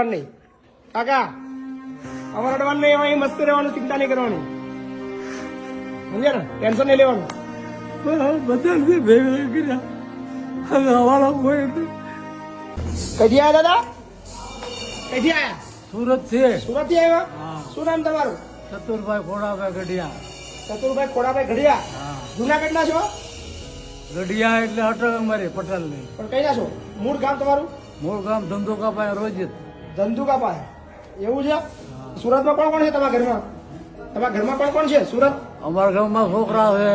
નહીં કાકા અમારે અડવાનું નહીં અહીં મસ્ત રહેવાનું ચિંતા નહીં કરવાની. સમજ્યા ને? ટેન્શન નહીં લેવાનું. બધા ભેગા કર્યા હવે અમારા કોઈ નથી. આવ્યા દાદા? કઈથી આવ્યા સુરત છે. સુરતથી આવ્યા? હા. શું નામ તમારું? ચતુરભાઈ ખોડાભાઈ ગઢિયા. ચતુરભાઈ ખોડાભાઈ ઘડિયા જુનાગઢ ના છો? ગઢિયા એટલે અટક મારી પટેલની પણ કઈ ના છો? મૂળ ગામ તમારું? મૂળ ગામ ધંધો ધંધુકાભાઈ રોજિત ધંધુકા પાસે? એવું છે? સુરતમાં કોણ કોણ છે તમારા ઘરમાં? તમારા ઘરમાં કોણ કોણ છે? સુરત? અમારા ગામમાં છોકરા છે.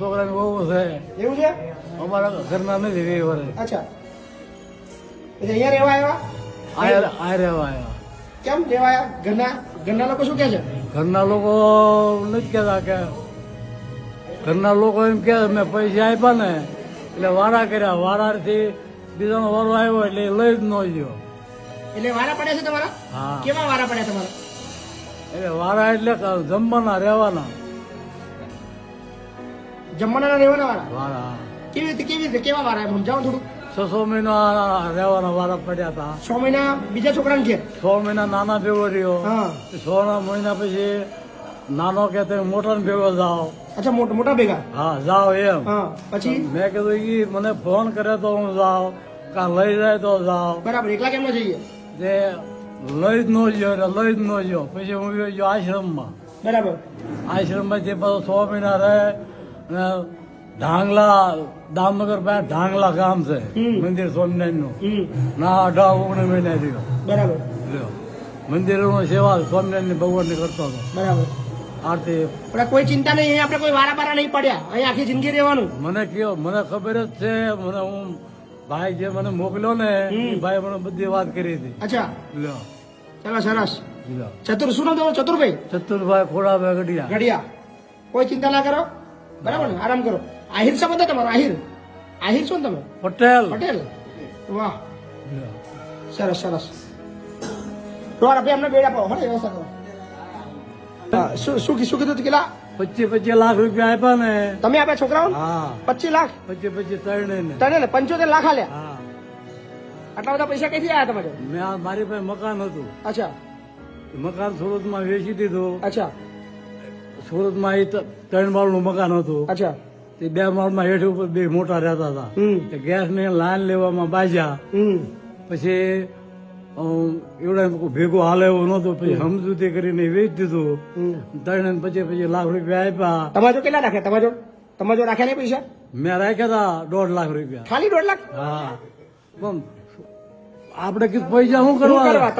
છોકરાની બહુ છે. એવું છે? અમારા ઘરના નથી વે વરે અચ્છા. અહીંયા રહેવા આવ્યા? આ રહેવા આવ્યા. કેમ રહેવા ઘરના ઘરના લોકો શું કહે છે? ઘરના લોકો નથી કહેતા કે ઘરના લોકો એમ કે મેં પૈસા આપ્યા ને એટલે વારા કર્યા. વારાથી બીજાનો વારો આવ્યો એટલે લઈ જ ન ગયો. એટલે વારા પડ્યા છે તમારા? કેવા વારા પડ્યા તમારા? એટલે વારા એટલે જમવાના રહેવાના. જમવાના રહેવાના વારા? વારા. કેવી રીતે કેવી રીતે કેવા વારા સમજાવો થોડું. છસો મહિના રહેવાના વારા પડ્યા હતા. છ મહિના બીજા છોકરાને ઘેર? છ મહિના નાના ભેગો રહ્યો છ મહિના પછી નાનો કે તમે મોટા ભેગો જાઓ. અચ્છા મોટા મોટા ભેગા? હા જાઓ એમ. પછી? મેં કીધું મને ફોન કરે તો હું જાઉં. કા લઈ જાય તો જાઓ બરાબર એકલા કેમ જઈએ? જે લઈ જ ન ગયો લઈ જ ન ગયો પછી હું ગયો આશ્રમમાં. બરાબર. આશ્રમમાં જે પાછો સો મહિના રહે ને ઢાંગલા દામનગર પાસે ઢાંગલા ગામ છે મંદિર સ્વામિનારાયણનું. ના અઢાર ઓગણ મહિના રહ્યો બરાબર. મંદિરોનો સેવા સ્વામિનારાયણ ભગવાનની કરતો હતો. બરાબર. આરતી. પણ કોઈ ચિંતા નહીં આપણે કોઈ વારા પારા નહીં પડ્યા. અહીં આખી જિંદગી રહેવાનું. મને કયો મને ખબર જ છે મને હું ભાઈ જે મને મોકલ્યો ને એ ભાઈ મને બધી વાત કરી હતી. અચ્છા. લો. ચલો સરસ. લ્યો ચતુર શું નામ તમારું? ચતુરભાઈ? ચતુરભાઈ ખોડાભાઈ ગઢિયા. ઘડિયા કોઈ ચિંતા ના કરો. બરાબર ને? આરામ કરો. આહિર સંબંધ તમારો? આહિર. આહિર છો ને તમે? પટેલ. પટેલ. વાહ. સરસ સરસ. તો આપણે એમને બેડા પાડો હળે વ્યવસ્થા કરો. હા, શું શું શું કીધું કેટલા? પચીસ પચીસ લાખ રૂપિયા આપ્યા ને. તમે આપ્યા છોકરાઓ? હા. પચીસ લાખ? પચીસ પચીસ ત્રણે ને પંચોતેર લાખ આલ્યા? હા. આટલા બધા પૈસા કઈથી આવ્યા તમારે? મેં મારી પાસે મકાન હતું. અચ્છા. મકાન સુરતમાં વેચી દીધું. અચ્છા. સુરતમાં એ ત્રણ માળનું મકાન હતું. અચ્છા. તે બે માળમાં હેઠ ઉપર બે મોટા રહેતા હતા. ગેસ ને લાઈન લેવામાં બાજ્યા. પછી અમ, ભેગો હાલ એવું નહોતું પછી સમજૂતી કરીને વેચી દીધું ત્રણ પછી પછી લાખ રૂપિયા આપ્યા. તમારો કેટલા રાખ્યા? તમારો તમારો રાખ્યા નહીં પૈસા? મેં રાખ્યા હતા દોઢ લાખ રૂપિયા. ખાલી દોઢ લાખ? હા. પણ આપણે કીધું પૈસા શું કરવા?